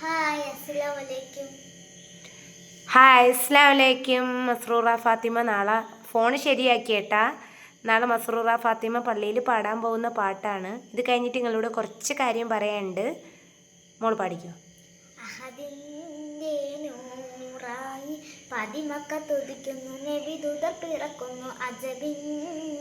Hi വലൈക്കും മസ്രൂറ ഫാത്തിമ നാളെ phone ശരിയാക്കിയേട്ടാ. നാളെ മസ്റൂറ ഫാത്തിമ പള്ളിയിൽ പാടാൻ പോകുന്ന പാട്ടാണ്. ഇത് കഴിഞ്ഞിട്ട് നിങ്ങളോട് കുറച്ച് കാര്യം പറയാനുണ്ട്. മോൾ പാടിക്കോ. പതിമക്ക തുതിക്കുന്നു നബിദൂതർ പിറക്കുന്നു അജബിന്റെ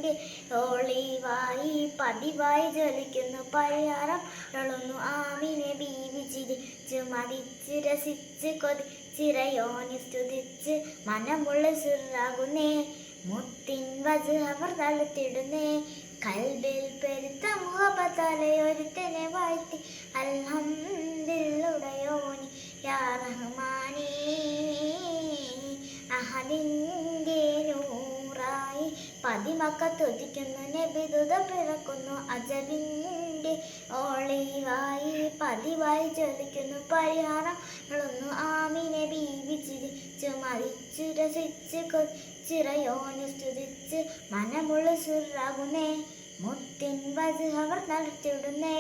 ഒളിവായി പതിവായി ജ്വലിക്കുന്നു. പരിഹാരം അളന്നു ആമിനെ ബീവി ചിരിച്ച് മതിച്ച് രസിച്ച് കൊതിച്ചിരയോനി സ്തുതിച്ച് മനമുള്ള സുറാകുന്നേ മുത്തിൻ വജ് അവർ തലത്തിടുന്നേ കൽബിൽ പെരുത്ത മുഹബത്തലയൊരുത്തനെ വാഴ്ത്തി. അൽഹംദുലില്ലാഹി യാ റഹ്മാനേ അഹദിന്റെ നൂറായി പതിമക്ക തുതിക്കുന്നു നബിദുത പിറക്കുന്നു അജബിന്റെ ഓളിവായി പതിവായി ജ്വലിക്കുന്നു. പരിഹാരങ്ങളൊന്നു ളൊന്നു ആമിനെ ബീവി ചിരിച്ചു മരിച്ചു രസിച്ച് കൊച്ചിറയോന് സ്തുതിച്ച് മനമുള്ള സുറാകുന്നേ. മുത്തിൻ വജ് അവർ നടത്തിയിടുന്നേ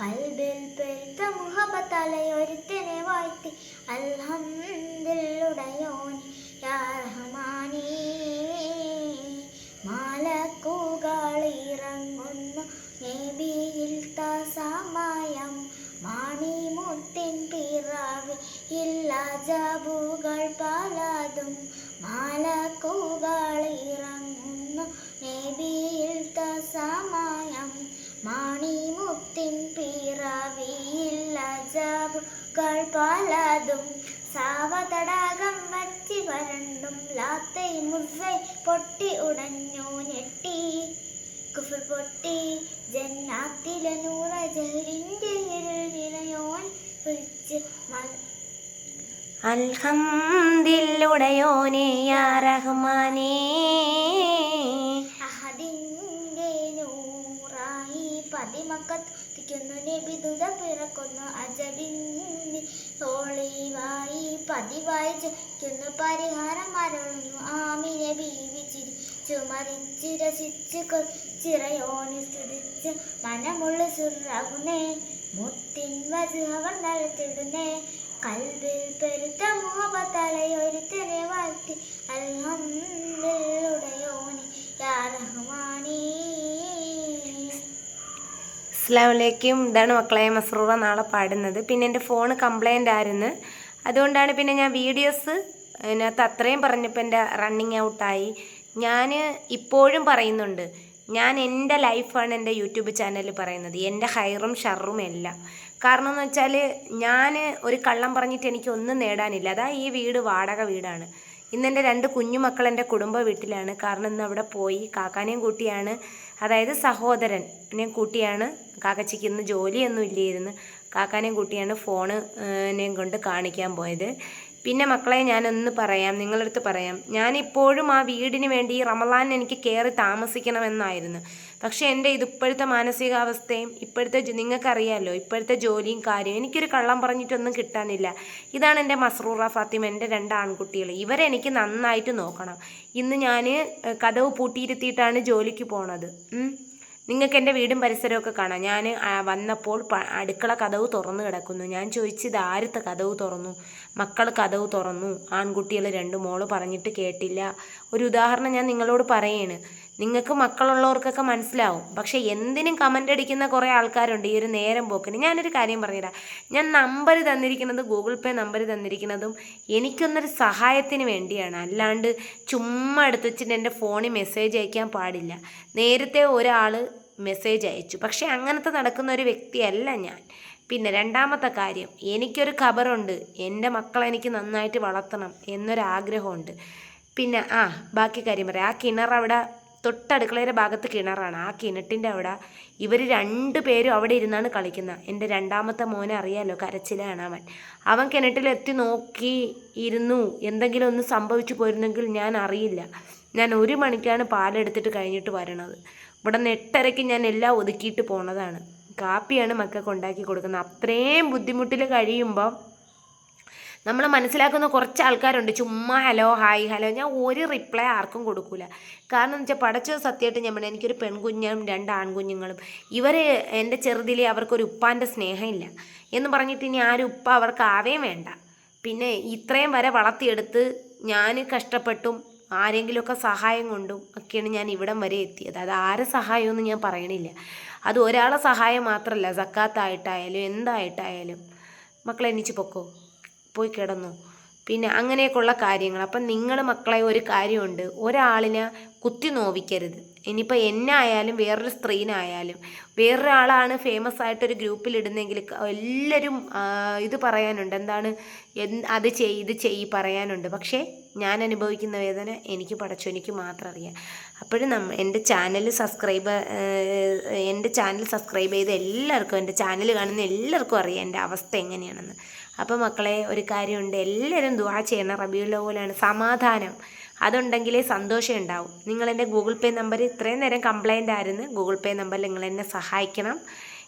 കൽബിൽ പെരുത്ത മുഹബത്തലയൊരുത്തനെ വാഴ്ത്തി. അൽഹംദുലില്ലാഹി യാ റഹ്മാനേ. മാലക്കുകളിറങ്ങുന്നു നബിയിൽ മാണി മാണിമുത്തിൻ പിറവി ഇല്ല ജാബുകൾ പലതും മാലക്കുകളിറങ്ങുന്നു. നബിയിൽ തസമയം മാണിമുത്തിൻ പിറവിയില്ല ജാബുകൾ പലതും സാവതടാകം വരണ്ടും ലാത്തേ മുസൈ പൊട്ടി ഉടഞ്ഞു ഞെട്ടി. കുഫർ പൊട്ടി ജന്നാത്തിലെ നൂറ ജഹരിന്റെ ഇരുൾ നിലയോൻ മ- അൽഹംദില്ലുടയോനെ യാ റഹ്മാനേ. പതിമക്കത്തിക്കുന്നു. നിബിദുത പിറക്കുന്നു. അജബിന്റെ തോളിവായി പതിവായി ജയിക്കുന്നു പരിഹാരം മരളുന്നു ആമിനെ ബീവി ചിരിച്ചു മറിച്ച് രസിച്ച് കൊച്ചിറയോനി സ്തുതിച്ച് മനമുള്ള സുറാകുന്നേ. മുത്തിൻ വജ് അവർ നടത്തിടുന്നേ കൽവിൽ പെരുത്ത മുഹബത്തലയൊരുത്തരെ വാഴ്ത്തി അസ്സാം വലൈക്കും ഇതാണ് മക്കളെ മസ്രൂറ നാളെ പാടുന്നത്. പിന്നെ എന്റെ ഫോൺ കംപ്ലൈന്റ് ആയിരുന്നു. അതുകൊണ്ടാണ് പിന്നെ ഞാൻ വീഡിയോസ് അതിനകത്ത് അത്രയും പറഞ്ഞപ്പോൾ എന്റെ റണ്ണിങ് ഔട്ടായി ഞാൻ ഇപ്പോഴും പറയുന്നുണ്ട്. ഞാൻ എന്റെ ലൈഫാണ് എന്റെ യൂട്യൂബ് ചാനലിൽ പറയുന്നത്. എന്റെ ഹൈറും ഷറും എല്ലാം. കാരണം എന്ന് വെച്ചാൽ ഞാൻ ഒരു കള്ളം പറഞ്ഞിട്ട് എനിക്ക് ഒന്നും നേടാനില്ല. അതാ ഈ വീട് വാടക വീടാണ്. ഇന്ന് എന്റെ രണ്ട് കുഞ്ഞുമക്കൾ എന്റെ കുടുംബ വീട്ടിലാണ്. കാരണം ഇന്ന് അവിടെ പോയി കാക്കാനെയും കൂട്ടിയാണ്. അതായത് സഹോദരനെയും കൂട്ടിയാണ്. കാക്കച്ചിക്ക് ഇന്ന് ജോലിയൊന്നും ഇല്ലായിരുന്നു. കാക്കാനെയും കൂട്ടിയാണ് ഫോണിനെയും കൊണ്ട് കാണിക്കാൻ പോയത്. പിന്നെ മക്കളെ ഞാനൊന്ന് പറയാം നിങ്ങളടുത്ത് പറയാം. ഞാനിപ്പോഴും ആ വീടിന് വേണ്ടി ഈ റമലാൻ എനിക്ക് കയറി താമസിക്കണമെന്നായിരുന്നു. പക്ഷേ എന്റെ ഇത് ഇപ്പോഴത്തെ മാനസികാവസ്ഥയും ഇപ്പോഴത്തെ നിങ്ങൾക്കറിയാമല്ലോ ഇപ്പോഴത്തെ ജോലിയും കാര്യവും എനിക്കൊരു കള്ളം പറഞ്ഞിട്ടൊന്നും കിട്ടാനില്ല. ഇതാണ് എന്റെ മസ്രൂറ ഫാത്തിമ എന്റെ രണ്ട് ആൺകുട്ടികൾ. ഇവരെ എനിക്ക് നന്നായിട്ട് നോക്കണം. ഇന്ന് ഞാൻ കഥവ് പൂട്ടിയിരുത്തിയിട്ടാണ് ജോലിക്ക് പോണത്. നിങ്ങൾക്ക് എന്റെ വീടും പരിസരമൊക്കെ കാണാം. ഞാൻ വന്നപ്പോൾ അടുക്കള കഥവ് തുറന്നു കിടക്കുന്നു. ഞാൻ ചോദിച്ചത് ആരത്ത് കഥവ് തുറന്നു? മക്കൾ കഥവ് തുറന്നു. ആൺകുട്ടികൾ രണ്ട് മോൾ പറഞ്ഞിട്ട് കേട്ടില്ല. ഒരു ഉദാഹരണം ഞാൻ നിങ്ങളോട് പറയാണ്. നിങ്ങൾക്ക് മക്കളുള്ളവർക്കൊക്കെ മനസ്സിലാവും. പക്ഷേ എന്തിനും കമന്റ് അടിക്കുന്ന കുറേ ആൾക്കാരുണ്ട്. ഈ ഒരു നേരം പോക്കിന്. ഞാനൊരു കാര്യം പറഞ്ഞുതരാം. ഞാൻ നമ്പർ തന്നിരിക്കുന്നത് ഗൂഗിൾ പേ നമ്പർ തന്നിരിക്കുന്നതും എനിക്കൊന്നൊരു സഹായത്തിന് വേണ്ടിയാണ്. അല്ലാണ്ട് ചുമ്മാ എടുത്ത് വെച്ചിട്ട് എന്റെ ഫോണിൽ മെസ്സേജ് അയക്കാൻ പാടില്ല. നേരത്തെ ഒരാൾ മെസ്സേജ് അയച്ചു. പക്ഷേ അങ്ങനത്തെ നടക്കുന്ന ഒരു വ്യക്തിയല്ല ഞാൻ. പിന്നെ രണ്ടാമത്തെ കാര്യം എനിക്കൊരു ഖബറുണ്ട്. എന്റെ മക്കളെ എനിക്ക് നന്നായിട്ട് വളർത്തണം എന്നൊരാഗ്രഹമുണ്ട്. പിന്നെ ആ ബാക്കി കാര്യം പറയാം. ആ കിണർ അവിടെ തൊട്ടടുക്കളയുടെ ഭാഗത്ത് കിണറാണ്. ആ കിണറ്റിന്റെ അവിടെ ഇവർ രണ്ട് പേരും അവിടെ ഇരുന്നാണ് കളിക്കുന്നത്. എന്റെ രണ്ടാമത്തെ മോനെ അറിയാമല്ലോ കരച്ചിലാണ് അവൻ. അവൻ കിണറ്റിലെത്തി നോക്കി ഇരുന്നു. എന്തെങ്കിലും ഒന്ന് സംഭവിച്ചു പോയിരുന്നെങ്കിൽ ഞാൻ അറിയില്ല. ഞാൻ ഒരു മണിക്കാണ് പാലെടുത്തിട്ട് കഴിഞ്ഞിട്ട് വരണത്. ഇവിടെ നിന്ന് എട്ടരയ്ക്ക് ഞാൻ എല്ലാം ഒതുക്കിയിട്ട് പോണതാണ്. കാപ്പിയാണ് മക്കൾക്ക് ഉണ്ടാക്കി കൊടുക്കുന്നത്. അത്രയും ബുദ്ധിമുട്ടിൽ കഴിയുമ്പം നമ്മൾ മനസ്സിലാക്കുന്ന കുറച്ച് ആൾക്കാരുണ്ട്. ചുമ്മാ ഹലോ ഹായ് ഹലോ. ഞാൻ ഒരു റിപ്ലൈ ആർക്കും കൊടുക്കൂല. കാരണം എന്ന് വെച്ചാൽ പഠിച്ചത് സത്യമായിട്ട് ഞാൻ പറഞ്ഞു എനിക്കൊരു പെൺകുഞ്ഞും രണ്ട് ആൺകുഞ്ഞുങ്ങളും. ഇവർ എന്റെ ചെറുതിലെ അവർക്കൊരു ഉപ്പാന്റെ സ്നേഹമില്ല എന്ന് പറഞ്ഞിട്ട് ഇനി ആരും ഉപ്പ അവർക്ക് ആവേം വേണ്ട. പിന്നെ ഇത്രയും വരെ വളർത്തിയെടുത്ത് ഞാൻ കഷ്ടപ്പെട്ടും ആരെങ്കിലുമൊക്കെ സഹായം കൊണ്ടും ഒക്കെയാണ് ഞാൻ ഇവിടം വരെ എത്തിയത്. അത് ആരെ സഹായമൊന്നും ഞാൻ പറയണില്ല. അത് ഒരാളെ സഹായം മാത്രമല്ല സക്കാത്തായിട്ടായാലും എന്തായിട്ടായാലും. മക്കളെ എണീച്ച് പൊക്കോ. പോയി കിടന്നു. പിന്നെ അങ്ങനെയൊക്കെയുള്ള കാര്യങ്ങൾ. അപ്പം നിങ്ങൾ മക്കളെ ഒരു കാര്യമുണ്ട്. ഒരാളിനെ കുത്തി നോവിക്കരുത്. ഇനിയിപ്പോൾ എന്നെ ആയാലും വേറൊരു സ്ത്രീനായാലും വേറൊരാളാണ് ഫേമസ് ആയിട്ടൊരു ക- എല്ലാവരും ഇത് പറയാനുണ്ട്. എന്താണ് എന്ത് അത് ചെയ് ഇത് ചെയ് പറയാനുണ്ട്. പക്ഷേ ഞാൻ അനുഭവിക്കുന്ന വേദന എനിക്ക് പടച്ചു എനിക്ക് മാത്രം അറിയാം. അപ്പോഴും നമ്മ എന്റെ ചാനൽ സബ്സ്ക്രൈബ് എന്റെ ചാനൽ സബ്സ്ക്രൈബ് ചെയ്ത് എല്ലാവർക്കും എന്റെ ചാനൽ കാണുന്ന എല്ലാവർക്കും അറിയാം എന്റെ അവസ്ഥ എങ്ങനെയാണെന്ന്. അപ്പോൾ മക്കളെ ഒരു കാര്യമുണ്ട്. എല്ലാവരും ദുവാ ചെയ്യണം. റബിയുള്ള പോലെയാണ് സമാധാനം. അതുണ്ടെങ്കിലേ സന്തോഷം ഉണ്ടാവും. നിങ്ങളെന്റെ ഗൂഗിൾ പേ നമ്പർ ഇത്രയും നേരം കംപ്ലൈന്റ് ആയിരുന്നു. ഗൂഗിൾ പേ നമ്പറിൽ നിങ്ങൾ എന്നെ സഹായിക്കണം.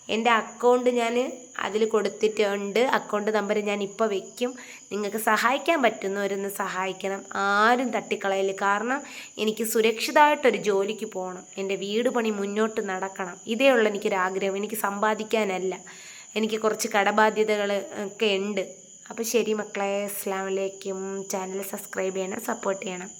എന്റെ അക്കൗണ്ട് ഞാൻ അതിൽ കൊടുത്തിട്ടുണ്ട്. അക്കൗണ്ട് നമ്പർ ഞാൻ ഇപ്പോൾ വെക്കും. നിങ്ങൾക്ക് സഹായിക്കാൻ പറ്റുന്നവരൊന്ന് സഹായിക്കണം. ആരും തട്ടിക്കളയില്ല കാരണം എനിക്ക് സുരക്ഷിതമായിട്ടൊരു ജോലിക്ക് പോകണം. എന്റെ വീട് പണി മുന്നോട്ട് നടക്കണം. ഇതേ ഉള്ളൂ എനിക്കൊരാഗ്രഹം എനിക്ക് സമ്പാദിക്കാനല്ല. എനിക്ക് കുറച്ച് കടബാധ്യതകൾ ഒക്കെ ഉണ്ട്. അപ്പോൾ ശരി മക്കളെ അസ്സാം വലൈക്കും ചാനൽ സബ്സ്ക്രൈബ് ചെയ്യണം സപ്പോർട്ട് ചെയ്യണം.